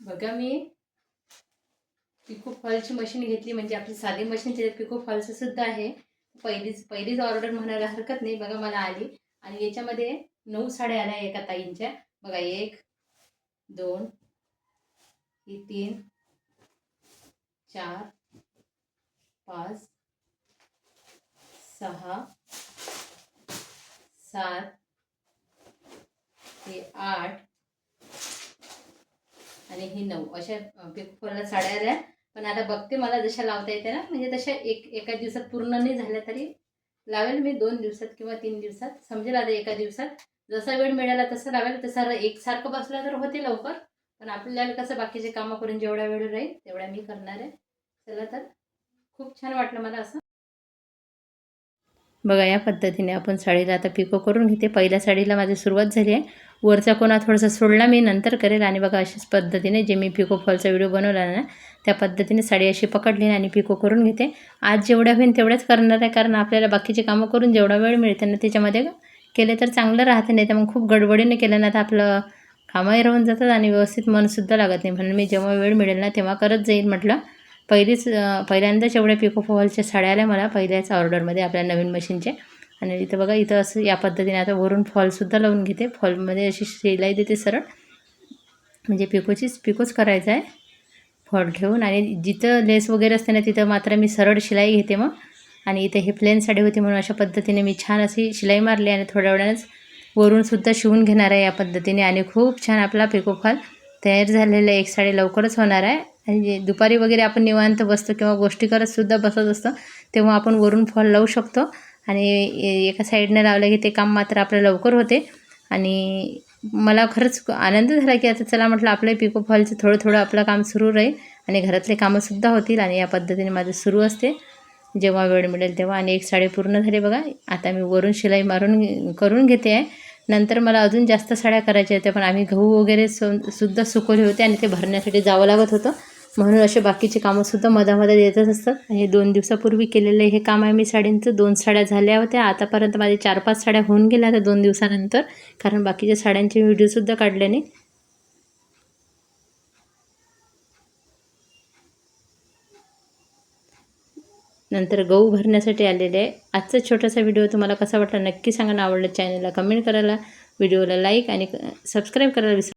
बघा मी. Pico फॉलची machine घेतली म्हणजे आपली साधी मशीन त्याच्यात पिको फॉलचं सुद्धा आहे. पहिलीच पहिलीच ऑर्डर म्हणायला हरकत नाही बघा मला आली. आणि याच्यामध्ये नऊ साड्या आल्या एका ताईंच्या. बघा एक दोन ही तीन चार पाच सहा सात हे आठ आणि ही नऊ अशा पिकफॉलला साड्या आल्या. पण आता बघते मला जशा लावता येते ना म्हणजे तशा एक एका दिवसात पूर्ण नाही झाल्या तरी लावेल मी दोन दिवसात किंवा तीन दिवसात. समजेल आता एका दिवसात. जसा वेळ मिळाला तसं लावेल तसं एकसारखं बसला तर होते लवकर. पण आपल्याला कसं बाकीचे कामं करून जेवढा वेळ राहील तेवढा मी करणार आहे. चला तर खूप छान वाटलं मला असं. बघा या पद्धतीने आपण साडीला आता पिको करून घेते. पहिल्या साडीला माझी सुरुवात झाली आहे. वरचा कोणा थोडासा सोडला मी नंतर करेल. आणि बघा अशाच पद्धतीने जे मी पिको फॉलचा व्हिडिओ बनवला ना त्या पद्धतीने साडी अशी पकडली आणि पिको करून घेते. आज जेवढ्या होईल तेवढ्याच करणार आहे कारण आपल्याला बाकीचे कामं करून जेवढा वेळ मिळते ना त्याच्यामध्ये केले तर चांगलं राहते नाही तर मग खूप गडबडीने केलं ना तर आपलं कामही राहून जातात आणि व्यवस्थित मनसुद्धा लागत नाही. म्हणून मी जेव्हा वेळ मिळेल ना तेव्हा करत जाईल म्हटलं. पहिलीच पहिल्यांदाच एवढ्या पिको फॉलच्या साड्या आल्या मला पहिल्याच ऑर्डरमध्ये आपल्या नवीन मशीनचे आणि इथं बघा इथं असं या पद्धतीने आता वरून फॉलसुद्धा लावून घेते. फॉलमध्ये अशी शिलाई देते सरळ. म्हणजे पिकोचीच पिकोच करायचं आहे. फॉल ठेवून आणि जिथं लेस वगैरे असते ना तिथं मात्र मी सरळ शिलाई घेते मग. आणि इथे हे प्लेन साडी होती म्हणून अशा पद्धतीने मी छान अशी शिलाई मारली आणि थोड्या वेळानंच वरूनसुद्धा शिवून घेणार आहे या पद्धतीने. आणि खूप छान आपला पिको फॉल तयार झालेला एक साडी लवकरच होणार आहे. आणि दुपारी वगैरे आपण निवांत बसतो किंवा गोष्टी करतसुद्धा बसत असतो तेव्हा आपण वरून फॉल लावू शकतो. आणि ए- एका साईडनं लावलं की ते काम मात्र आपलं लवकर होते. आणि मला खरंच आनंद झाला की आता चला म्हटलं आपलं पिको फॉलचं थोडं थोडं आपलं काम सुरू राहील आणि घरातले कामंसुद्धा होतील आणि या पद्धतीने माझं सुरू असते. जेव्हा वेळ मिळेल तेव्हा आणि एक साडी पूर्ण झाली बघा. आता मी वरून शिलाई मारून करून घेते आहे. नंतर मला अजून जास्त साड्या करायच्या होत्या पण आम्ही गहू वगैरे सु सुद्धा सुकवले होते आणि ते भरण्यासाठी जावं लागत होतं. म्हणून असे बाकीचे कामंसुद्धा मधामध्ये येतच असतात. हे दोन दिवसापूर्वी केलेलं हे काम आहे मी साड्यांचं दोन साड्या झाल्या होत्या. आतापर्यंत माझे चार पाच साड्या होऊन गेल्या आता दोन दिवसानंतर. कारण बाकीच्या साड्यांचे व्हिडिओसुद्धा काढले नाही. नंतर गहू भरण्यासाठी आलेले आहे. आजचा छोटासा व्हिडिओ तुम्हाला कसा वाटला नक्की सांगा आवडलं चॅनलला कमेंट करायला. व्हिडिओला लाईक आणि सबस्क्राईब करायला विसर